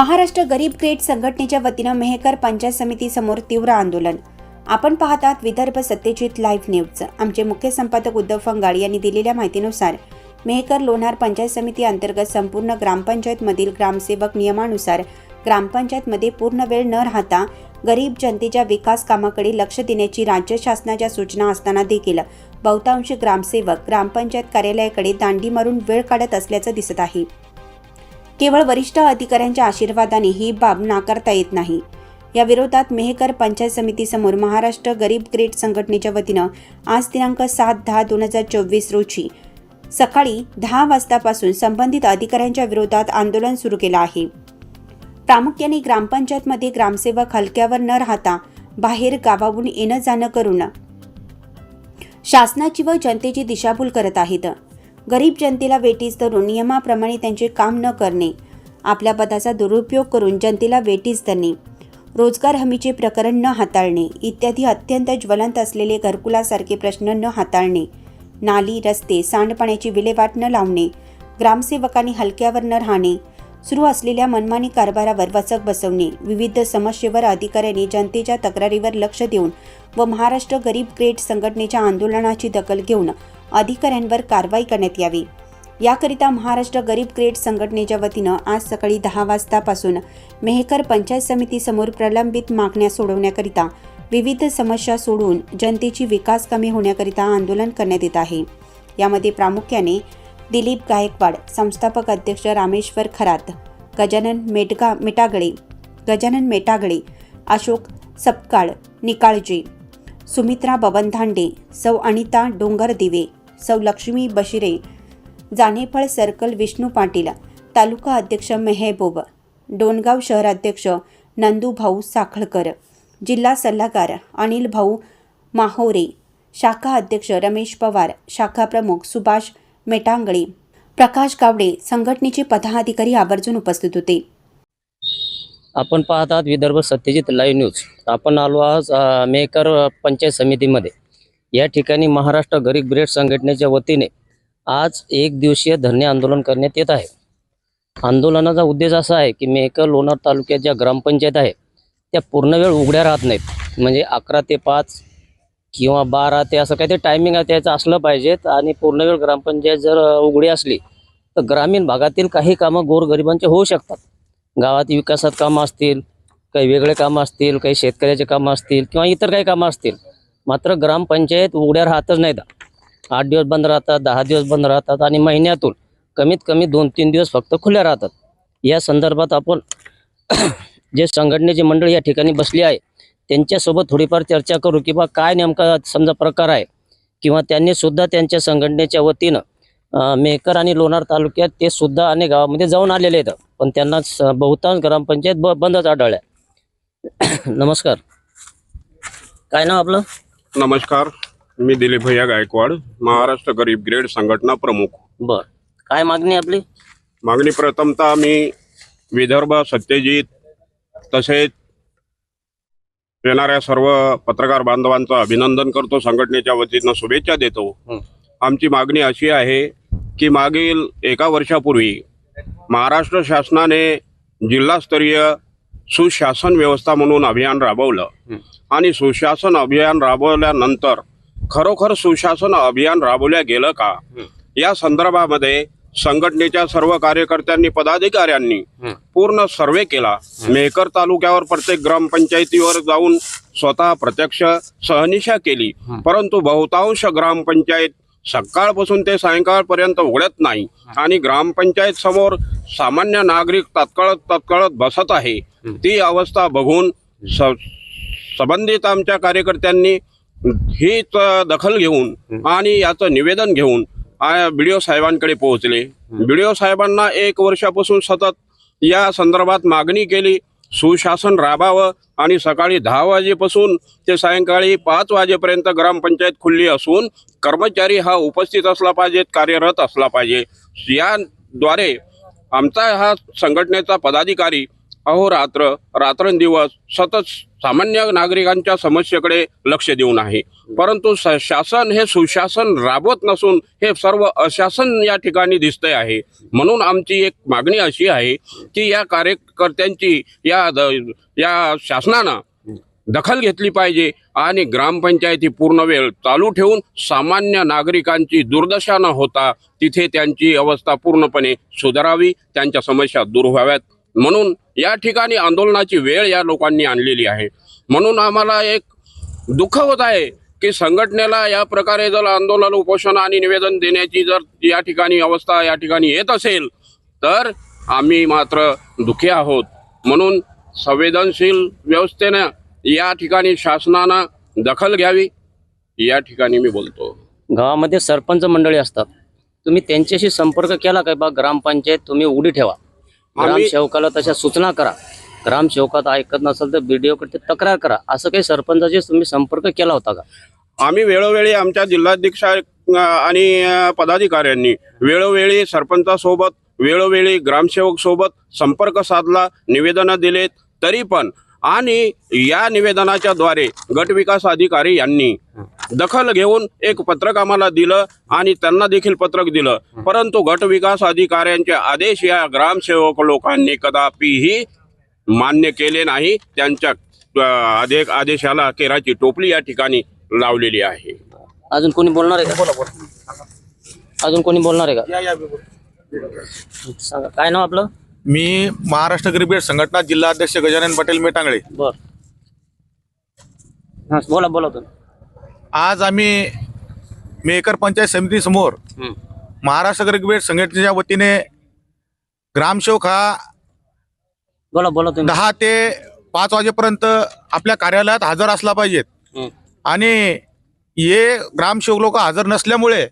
महाराष्ट्र गरीब क्रेट संघटनेच्या वतीनं मेहकर पंचायत समितीसमोर तीव्र आंदोलन. आपण पाहतात विदर्भ सत्यजित लाईव्ह न्यूज. आमचे मुख्य संपादक उद्धव फंगाड यांनी दिलेल्या माहितीनुसार मेहकर लोणार पंचायत समिती अंतर्गत संपूर्ण ग्रामपंचायतमधील ग्रामसेवक नियमानुसार ग्रामपंचायतमध्ये पूर्ण वेळ न राहता गरीब जनतेच्या विकास कामाकडे लक्ष देण्याची राज्य शासनाच्या सूचना असताना देखील बहुतांश ग्रामसेवक ग्रामपंचायत कार्यालयाकडे दांडी मारून वेळ काढत असल्याचं दिसत आहे. केवळ वरिष्ठ अधिकाऱ्यांच्या आशीर्वादाने ही बाब नाकारता येत नाही. या विरोधात मेहकर पंचायत समितीसमोर महाराष्ट्र गरीब ग्रेड संघटनेच्या वतीनं आज दिनांक सात दहा दोन हजार चोवीस रोजी सकाळी दहा वाजतापासून संबंधित अधिकाऱ्यांच्या विरोधात आंदोलन सुरू केलं आहे. प्रामुख्याने ग्रामपंचायतमध्ये ग्रामसेवक हलक्यावर न राहता बाहेर गावाहून येणं जाणं करून शासनाची व जनतेची दिशाभूल करत आहेत. गरीब जनतेला वेटीस धरून नियमाप्रमाणे त्यांचे काम न करणे. आपल्या पदाचा दुरुपयोग करून जनतेला वेटीस धरणे. रोजगार हमीचे प्रकरण न हाताळणे. इत्यादी अत्यंत ज्वलंत असलेले घरकुलासारखे प्रश्न न हाताळणे. नाली रस्ते सांडपाण्याची विल्हेवाट न लावणे. ग्रामसेवकांनी हलक्यावर न राहणे. सुरू असलेल्या मनमानी कारभारावर वचक बसवणे विविध समस्येवर अधिकाऱ्यांनी जनतेच्या तक्रारीवर लक्ष देऊन व महाराष्ट्र गरीब ग्रेड संघटनेच्या आंदोलनाची दखल घेऊन अधिकाऱ्यांवर कारवाई करण्यात यावी. याकरिता महाराष्ट्र गरीब ग्रेड संघटनेच्या वतीनं आज सकाळी दहा वाजतापासून मेहकर पंचायत समितीसमोर प्रलंबित मागण्या सोडवण्याकरिता विविध समस्या सोडवून जनतेची विकास कमी होण्याकरिता आंदोलन करण्यात येत आहे. यामध्ये प्रामुख्याने दिलीप गायकवाड संस्थापक अध्यक्ष रामेश्वर खरात गजानन मेटगा मेटागळे गजानन मेटागळे अशोक सपकाळ निकाळजे सुमित्रा बबन धांडे सौ अनिता डोंगर दिवे सौ लक्ष्मी बशिरे जानेफळ सर्कल विष्णू पाटील तालुका अध्यक्ष मेहबूब डोणगाव शहराध्यक्ष नंदूभाऊ साखळकर जिल्हा सल्लागार अनिल भाऊ माहोरे शाखा अध्यक्ष रमेश पवार शाखा प्रमुख सुभाष मेटांगळे. प्रकाश गावडे संघटनेचे पदाधिकारी आवर्जून उपस्थित होते. आपण पाहतात विदर्भ सत्यजित लाईव्ह न्यूज. आपण आलो आज मेकर पंचायत समितीमध्ये. या ठिकाणी महाराष्ट्र गरीब ब्रेड संघटनेच्या वतीने आज एक दिवसीय धरणे आंदोलन करण्यात येत आहे. आंदोलनाचा उद्देश असा आहे की मेकर लोणार तालुक्यात ज्या ग्रामपंचायत आहे. त्या पूर्ण वेळ उघड्या राहत नाहीत. म्हणजे अकरा ते पाच किंवा बारा ते असं काहीतरी टायमिंग आहे त्याचं असलं पाहिजेत. आणि पूर्ण वेळ ग्रामपंचायत जर उघडी असली तर ग्रामीण भागातील काही कामं गोरगरिबांचे होऊ शकतात. गावात विकासात कामं असतील काही वेगळे कामं असतील काही शेतकऱ्याचे कामं असतील किंवा इतर काही कामं असतील मात्र ग्रामपंचायत उघड्या राहतच नाही दा. आठ दिवस बंद राहतात दहा दिवस बंद राहतात आणि महिन्यातून कमीत कमी दोन तीन दिवस फक्त खुल्या राहतात. या संदर्भात आपण जे संघटनेची मंडळ या ठिकाणी बसली आहे त्यांच्यासोबत थोडीफार चर्चा करू किंवा काय नेमका समजा प्रकार आहे किंवा त्यांनी सुद्धा त्यांच्या संघटनेच्या वतीनं मेहकर आणि लोणार तालुक्यात ते सुद्धा अनेक गावामध्ये जाऊन आलेले आहेत. पण त्यांना बहुतांश ग्रामपंचायत ब बंदच आढळल्या. नमस्कार. काय नाव आपलं? नमस्कार. मी दिलीप भैया गायकवाड महाराष्ट्र गरीब ग्रेड संघटना प्रमुख. बर. काय मागणी आपली? मागणी प्रथमतः मी विदर्भ सत्यजित तसेच येणाऱ्या सर्व पत्रकार बांधवांचं अभिनंदन करतो संघटनेच्या वतीनं शुभेच्छा देतो. आमची मागणी अशी आहे की मागील एका वर्षापूर्वी महाराष्ट्र शासनाने जिल्हास्तरीय सुशासन व्यवस्था म्हणून अभियान राबवलं. आणि सुशासन अभियान राबवल्यानंतर खरोखर सुशासन अभियान राबवल्या गेलं का. या संदर्भामध्ये संघटनेच्या सर्व कार्यकर्त्यांनी पदाधिकाऱ्यांनी. पूर्ण सर्वे केला मेहकर तालुक्यावर प्रत्येक ग्रामपंचायतीवर जाऊन स्वतः प्रत्यक्ष सहनिशा केली. परंतु बहुतांश ग्रामपंचायत सकाळपासून ते सायंकाळपर्यंत उघडत नाही आणि ग्रामपंचायत समोर सामान्य नागरिक तत्काळ तत्काळत बसत आहे. ती अवस्था बघून संबंधित आमच्या कार्यकर्त्यांनी हीच दखल घेऊन. आणि याचं निवेदन घेऊन बी डी ओ साहेबांकडे पोहोचले. बी डी ओ साहेबांना एक वर्षापासून सतत या संदर्भात मागणी केली. सुशासन राबावं आणि सकाळी दहा वाजेपासून ते सायंकाळी पाच वाजेपर्यंत ग्रामपंचायत खुल्ली असून कर्मचारी हा उपस्थित असला पाहिजे कार्यरत असला पाहिजे. याद्वारे आमचा हा संघटनेचा पदाधिकारी अहोरात्र रात्रंदिवस सतत सामान्य नागरिकांच्या समस्येकडे लक्ष देऊन आहे. परंतु शासन हे सुशासन राबवत नसून हे सर्व अशासन या ठिकाणी दिसते आहे. म्हणून आमची एक मागणी अशी आहे की या कार्यकर्त्यांची या द- या शासनानं दखल घेतली पाहिजे आणि ग्रामपंचायती पूर्ण वेळ चालू ठेवून सामान्य नागरिकांची दुर्दशा न होता तिथे त्यांची अवस्था पूर्णपणे सुधारावी त्यांच्या समस्या दूर व्हाव्यात. म्हणून या ठिकाणी आंदोलनाची वेळ या लोकांनी आणलेली आहे. म्हणून आम्हाला एक दुःख होत आहे की संघटनेला या प्रकारे जर आंदोलन उपोषण आणि निवेदन देण्याची जर या ठिकाणी अवस्था या ठिकाणी येत असेल तर आम्ही मात्र दुःखी आहोत. म्हणून संवेदनशील व्यवस्थेनं या ठिकाणी शासनानं दखल घ्यावी या ठिकाणी मी बोलतो. गावामध्ये सरपंच मंडळी असतात. तुम्ही त्यांच्याशी संपर्क केला काय बा? ग्रामपंचायत तुम्ही उडी ठेवा. ग्रामसेवकाला तशा सूचना करा. ग्रामसेवकात ऐकत नसेल तर BDO कडे तक्रार करा. असं काही सरपंचाशी तुम्ही संपर्क केला होता का? आम्ही वेळोवेळी आमच्या जिल्हाध्यक्ष आणि पदाधिकाऱ्यांनी वेळोवेळी सरपंचासोबत वेळोवेळी ग्रामसेवक सोबत संपर्क साधला निवेदनं दिलेत तरी पण. आणि या निवेदनाच्या द्वारे गट विकास अधिकारी यांनी दखल घेऊन एक पत्रक आम्हाला दिलं आणि त्यांना देखील पत्रक दिलं. परंतु गट विकास अधिकाऱ्यांचे आदेश या ग्रामसेवक लोकांनी कदापिही मान्य केले नाही. त्यांच्या अ, आदे आदेशाला केराची टोपली या ठिकाणी लावलेली आहे. अजून कोणी बोलणार आहे का? बोला बोला. अजून कोणी बोलणार आहे का? सांगा काय नाव आपलं? मी महाराष्ट्र क्रिकेट संघटना जिल्हा अध्यक्ष गजानन पटेल मेटांगळे. बर. बोला बोला तुम्ही. आज आम्ही मेकर पंचायत समिती समोर हम्म. महाराष्ट्र क्रिकेट संघटनेच्या वतीने ग्रामसेवक हा बोला बोला तुम्ही दहा ते पाच वाजेपर्यंत आपल्या कार्यालयात हजर असला पाहिजेत. आणि हे ग्रामसेवक लोक हजर नसल्यामुळे.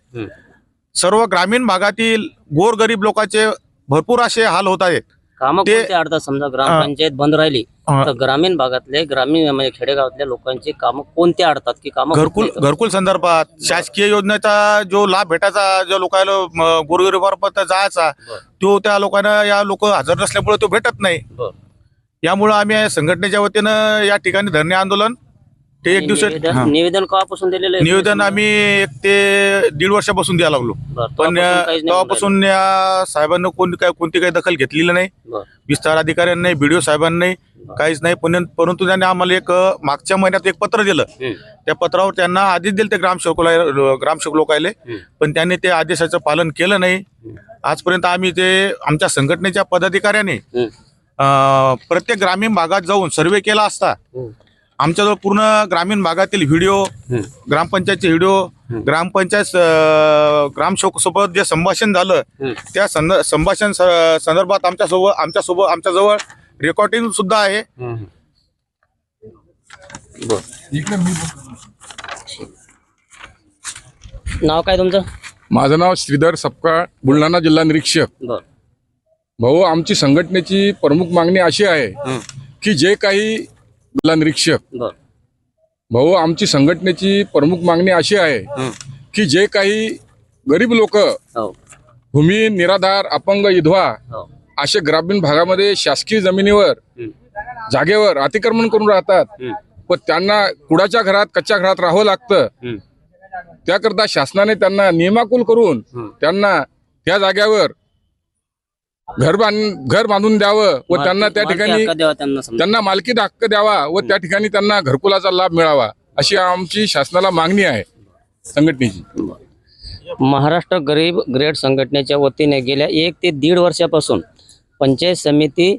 सर्व ग्रामीण भागातील गोरगरीब लोकांचे भरपूर असे हाल होत आहेत कामं ते- कोणते अडतात समजा ग्रामपंचायत बंद राहिली तर ग्रामीण भागातले ग्रामीण म्हणजे खेडेगावातल्या लोकांची कामं कोणते अडतात की कामं होत घरकुल नाहीत? घरकुल संदर्भात शासकीय योजनेचा जो लाभ भेटायचा जो लोकांना गोरगरीबाबत जायचा बरं. तो त्या लोकांना या लोक हजर नसल्यामुळे तो भेटत नाही बरं. यामुळे आम्ही या संघटनेच्या वतीनं या ठिकाणी धरणे आंदोलन ते एक दिवस निवेदन निवेदन केव्हापासून दिलेलं आहे? निवेदन आम्ही एक ते दीड वर्षापासून द्यायला लागलो. बरं, पण तेव्हापासून काहीच नाही तेव्हापासून या साहेबांना कोणी काय कोणती काही दखल घेतलेली नाही. बरं. विस्तार अधिकाऱ्यांनी नाही बीडीओ साहेबांनी काहीच नाही. पण परंतु त्यांनी आम्हाला एक अ, मागच्या महिन्यात एक पत्र दिलं. हम्म. त्या पत्रावर त्यांना आदेश दिले ते ग्रामसेवक ग्रामसेवक लोकायले. हम्म. पण त्यांनी ते आदेशाचं पालन केलं नाही. आजपर्यंत आम्ही ते आमच्या संघटनेच्या पदाधिकाऱ्याने हम्म. अ, प्रत्येक ग्रामीण भागात जाऊन सर्वे केला असता. हम्म. आमच्याजवळ पूर्ण ग्रामीण भागातील व्हिडिओ. ग्रामपंचायतचे व्हिडिओ ग्रामपंचायत ग्रामसेवक सोबत जे संभाषण झालं. त्या संभाषण संदर्भात आमच्यासोबत आमच्यासोबत आमच्याजवळ रेकॉर्डिंग सुद्धा आहे. नाव काय तुमचं माझं नाव श्रीधर सपकाळ बुलढाणा जिल्हा निरीक्षक भाऊ आमची संघटनेची प्रमुख मागणी अशी आहे. की जे काही जिल्हा निरीक्षक भाऊ आमची संघटनेची प्रमुख मागणी अशी आहे. की जे काही गरीब लोक हो भूमी निराधार अपंग विधवा हो असे ग्रामीण भागामध्ये शासकीय जमिनीवर. जागेवर अतिक्रमण करून राहतात. पण त्यांना कुडाच्या घरात कच्च्या घरात राहावं लागतं. त्याकरता शासनाने त्यांना नियमाकुल करून. त्यांना त्या जाग्यावर घर बांध घर बांधून द्यावं व त्यांना त्या ठिकाणी त्यांना समजा. त्यांना मालकी हक्क द्यावा व त्या ठिकाणी त्यांना घरकुलाचा लाभ मिळावा अशी आमची शासनाला मागणी आहे संघटनेची. महाराष्ट्र गरीब ग्रेड संघटनेच्या वतीने गेल्या एक ते दीड वर्षापासून पंचायत समिती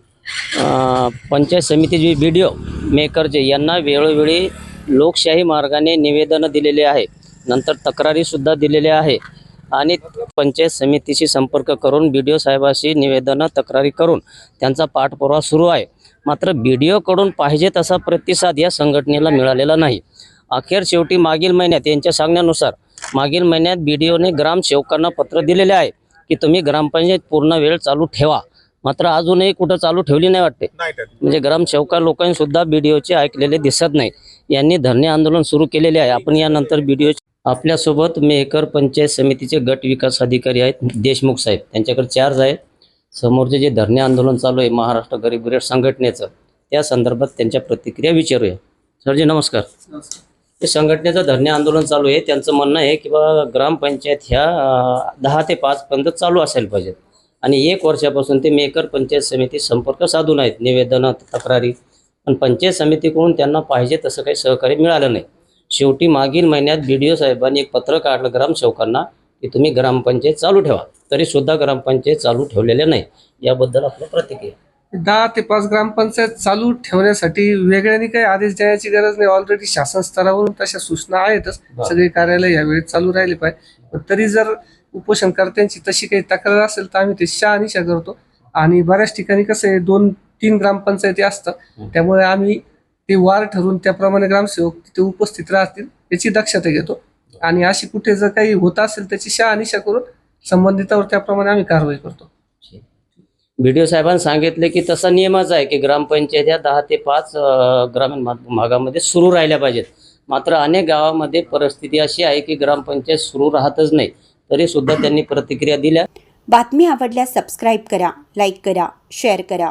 पंचायत समिती बी डी ओ मेकरचे यांना वेळोवेळी लोकशाही मार्गाने निवेदनं दिलेले आहे. नंतर तक्रारीसुद्धा दिलेल्या आहे. आणि पंचायत समितीशी संपर्क करून बी डी ओ साहेबाशी निवेदनं तक्रारी करून त्यांचा पाठपुरावा सुरू आहे. मात्र बी डी ओकडून पाहिजे तसा प्रतिसाद या संघटनेला मिळालेला नाही. अखेर शेवटी मागील महिन्यात यांच्या सांगण्यानुसार मागील महिन्यात बी डी ओने ग्रामसेवकांना पत्र दिलेले आहे की तुम्ही ग्रामपंचायत पूर्ण वेळ चालू ठेवा. मात्र अजूनही कुठं चालू ठेवली नाही वाटते. म्हणजे ग्रामसेवका लोकांनी सुद्धा बी डी ओचे ऐकलेले दिसत नाही. यांनी धरणे आंदोलन सुरू केलेले आहे. आपण यानंतर बी डी ओ आपल्यासोबत मेहकर पंचायत समितीचे गट विकास अधिकारी आहेत देशमुख साहेब. त्यांच्याकडे चार्ज आहेत. समोरचे जे धरणे आंदोलन चालू आहे महाराष्ट्र गरीब ग्रेड संघटनेचं त्या संदर्भात त्यांच्या प्रतिक्रिया विचारूया. सरजी नमस्कार. ते संघटनेचं धरणे आंदोलन चालू आहे. त्यांचं म्हणणं आहे की बा ग्रामपंचायत ह्या दहा ते पाच पर्यंत चालू असायला पाहिजेत आणि एक वर्षापासून ते मेकर पंचायत समिती संपर्क साधून आहेत. निवेदनं तक्रारी. पण पंचायत समितीकडून त्यांना पाहिजे तसं काही सहकार्य मिळालं नाही. शेवटी मागील महिन्यात बी डी ओ साहेबांनी एक पत्र काढलं ग्रामसेवकांना की तुम्ही ग्रामपंचायत चालू ठेवा. तरी सुद्धा ग्रामपंचायत चालू ठेवलेल्या नाही. याबद्दल आपलं प्रतिक्रिया. दहा ते पाच ग्रामपंचायत चालू ठेवण्यासाठी वेगळ्याने काही आदेश देण्याची गरज नाही. ऑलरेडी शासन स्तरावरून तशा सूचना आहेतच. सगळे कार्यालय यावेळी चालू राहिले पाहिजे. तरी जर उपोषणकर्त्यांची तशी काही तक्रार असेल तर आम्ही ते शहानिशा करतो. आणि बऱ्याच ठिकाणी कसं आहे दोन तीन ग्रामपंचायती असतात. त्यामुळे आम्ही ते वार ठरवून त्याप्रमाणे ग्रामसेवक तिथे उपस्थित राहतील याची दक्षता घेतो. आणि अशी कुठे जर काही होत असेल त्याची शहानिशा करून संबंधितावर त्याप्रमाणे आम्ही कारवाई करतो. बी डी ओ साहेबांनी सांगितले की तसा नियमच आहे की ग्रामपंचायत या दहा ते पाच ग्रामीण भाग- भागामध्ये सुरू राहिल्या पाहिजेत. मात्र अनेक गावामध्ये परिस्थिती अशी आहे की ग्रामपंचायत सुरू राहतच नाही. तरी सुद्धा त्यांनी प्रतिक्रिया दिल्या. बातमी आवडल्यास सबस्क्राईब करा लाईक करा शेअर करा.